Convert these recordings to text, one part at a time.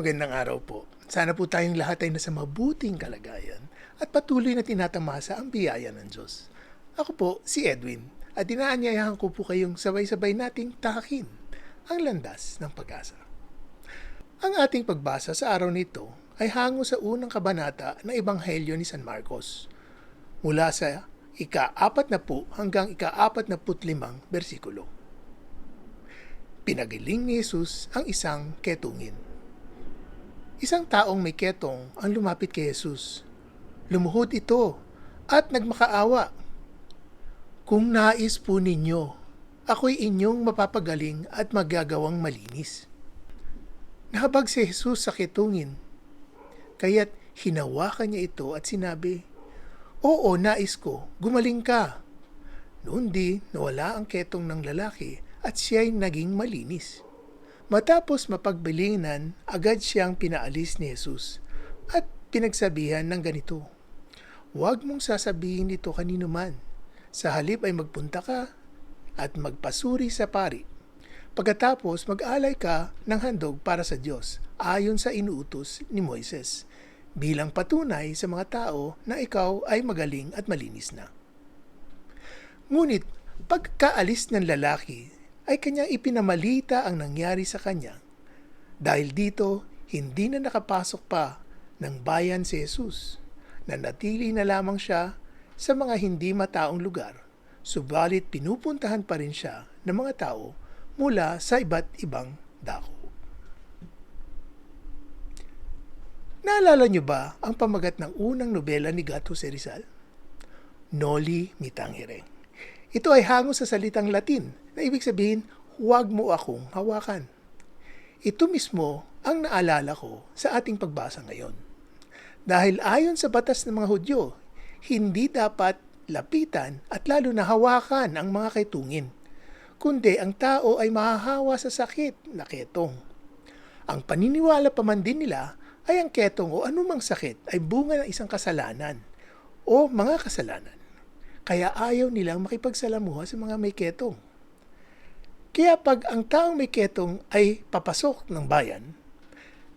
Magandang araw po. Sana po tayong lahat ay nasa mabuting kalagayan at patuloy na tinatamasa ang biyaya ng Diyos. Ako po si Edwin at inaanyayahan ko po kayong sabay-sabay nating takakin ang landas ng pag-asa. Ang ating pagbasa sa araw nito ay hango sa unang kabanata ng Ebanghelyo ni San Marcos mula sa ika-apat na po hanggang ika-apat na putlimang bersikulo. Pinagiling ni Jesus ang isang ketungin. Isang taong may ketong ang lumapit kay Jesus. Lumuhod ito at nagmakaawa. Kung nais po ninyo, ako'y inyong mapapagaling at magagawang malinis. Nahabag si Jesus sa ketungin, kaya't hinawakan niya ito at sinabi, Oo, nais ko, gumaling ka. Noon di, nawala ang ketong ng lalaki at siya'y naging malinis. Matapos mapagbilingan, agad siyang pinaalis ni Jesus at pinagsabihan ng ganito, Huwag mong sasabihin ito kanino man. Sa halip ay magpunta ka at magpasuri sa pari. Pagkatapos mag-alay ka ng handog para sa Diyos ayon sa inuutos ni Moises bilang patunay sa mga tao na ikaw ay magaling at malinis na. Ngunit pagkaalis ng lalaki ay kanyang ipinamalita ang nangyari sa kanya. Dahil dito, hindi na nakapasok pa ng bayan si Jesus. Nanatili na lamang siya sa mga hindi mataong lugar. Subalit pinupuntahan pa rin siya ng mga tao mula sa iba't ibang dako. Naalala niyo ba ang pamagat ng unang nobela ni Gato Rizal? Noli me tangere. Ito ay hango sa salitang Latin na ibig sabihin, huwag mo akong hawakan. Ito mismo ang naalala ko sa ating pagbasa ngayon. Dahil ayon sa batas ng mga Hudyo, hindi dapat lapitan at lalo na hawakan ang mga kaitungin, kundi ang tao ay mahahawa sa sakit na ketong. Ang paniniwala pa man din nila ay ang ketong o anumang sakit ay bunga ng isang kasalanan o mga kasalanan. Kaya ayaw nilang makipagsalamuha sa mga may ketong. Kaya pag ang taong may ketong ay papasok ng bayan,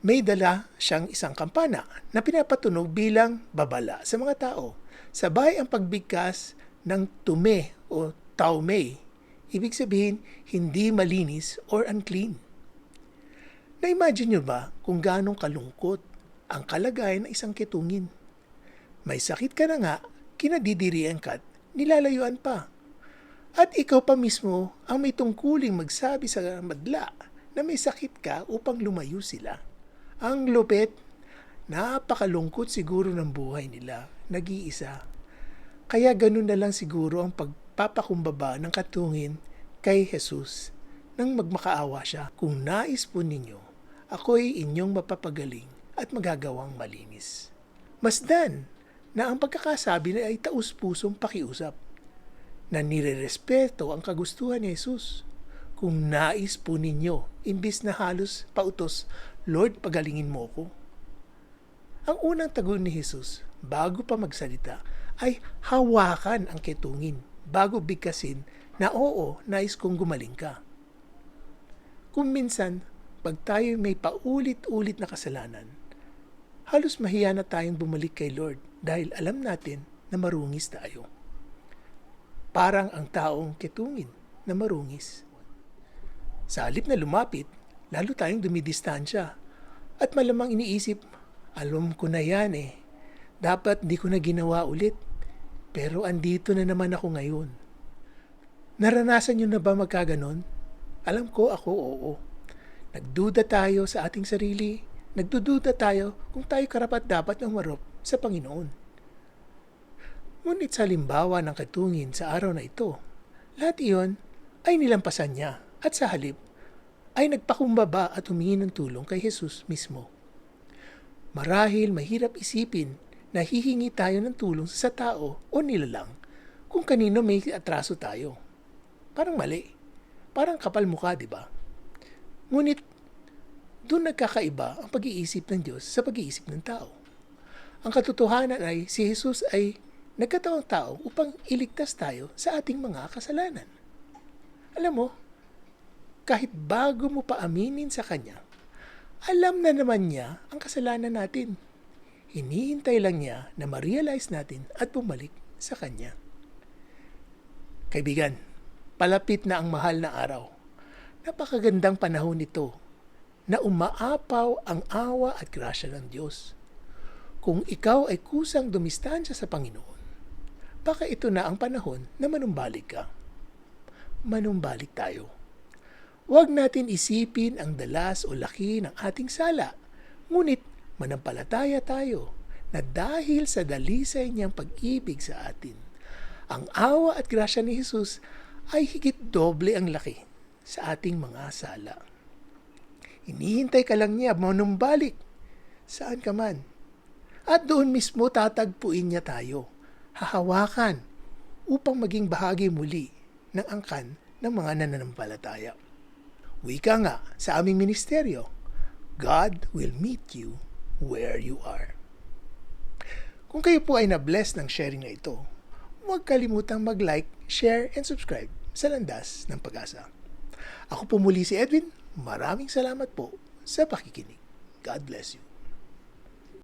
may dala siyang isang kampana na pinapatunog bilang babala sa mga tao. Sabay ang pagbigkas ng tume o taumei. Ibig sabihin, hindi malinis or unclean. Na-imagine nyo ba kung ganong kalungkot ang kalagayan ng isang ketungin? May sakit ka na nga, kinadidirian ka at nilalayuan pa. At ikaw pa mismo ang may tungkuling magsabi sa madla na may sakit ka upang lumayo sila. Ang lupit, napakalungkot siguro ng buhay nila, nag-iisa. Kaya ganun na lang siguro ang pagpapakumbaba ng katungin kay Jesus nang magmakaawa siya. Kung nais po ninyo, ako'y inyong mapapagaling at magagawang malinis. Masdan na ang pagkakasabi na ay taus-pusong pakiusap na nirerespeto ang kagustuhan ni Jesus. Kung nais po ninyo, imbis na halos pautos, Lord, pagalingin mo ko. Ang unang tagon ni Jesus, bago pa magsalita, ay hawakan ang ketungin bago bigkasin na oo, nais kong gumaling ka. Kung minsan, pag tayo may paulit-ulit na kasalanan, halos mahiya na tayong bumalik kay Lord dahil alam natin na marungis tayo. Parang ang taong ketungin na marungis. Sa halip na lumapit, lalo tayong dumidistansya at malamang iniisip, alam ko na yan eh. Dapat di ko na ginawa ulit. Pero andito na naman ako ngayon. Naranasan nyo na ba magkaganon? Alam ko ako oo. Nagduda tayo sa ating sarili. Nagdududa tayo kung tayo karapat dapat ng marop sa Panginoon. Ngunit sa limbawa ng katungin sa araw na ito, lahat iyon ay nilampasan niya at sa halip ay nagpakumbaba at humingi ng tulong kay Jesus mismo. Marahil mahirap isipin na hihingi tayo ng tulong sa tao o nilalang kung kanino may atraso tayo. Parang mali. Parang kapal mukha, di ba? Ngunit, doon nagkakaiba ang pag-iisip ng Diyos sa pag-iisip ng tao. Ang katotohanan ay si Jesus ay nagkataong tao upang iligtas tayo sa ating mga kasalanan. Alam mo, kahit bago mo pa aminin sa Kanya Alam na naman niya ang kasalanan natin. Hinihintay lang niya na ma-realize natin at bumalik sa Kanya. Kaibigan, palapit na ang mahal na araw. Napakagandang panahon nito na umaapaw ang awa at grasya ng Diyos. Kung ikaw ay kusang dumistansya sa Panginoon, baka ito na ang panahon na manumbalik ka. Manumbalik tayo. Huwag natin isipin ang dalas o laki ng ating sala, ngunit manampalataya tayo na dahil sa dalisay niyang pag-ibig sa atin, ang awa at grasya ni Jesus ay higit doble ang laki sa ating mga sala. Hinihintay ka lang niya manumbalik saan ka man. At doon mismo tatagpuin niya tayo, hahawakan upang maging bahagi muli ng angkan ng mga nananampalataya. Wika nga sa aming ministeryo, God will meet you where you are. Kung kayo po ay na-bless ng sharing na ito, huwag kalimutang mag-like, share, and subscribe sa Landas ng Pag-asa. Ako po muli si Edwin. Maraming salamat po sa pakikinig. God bless you.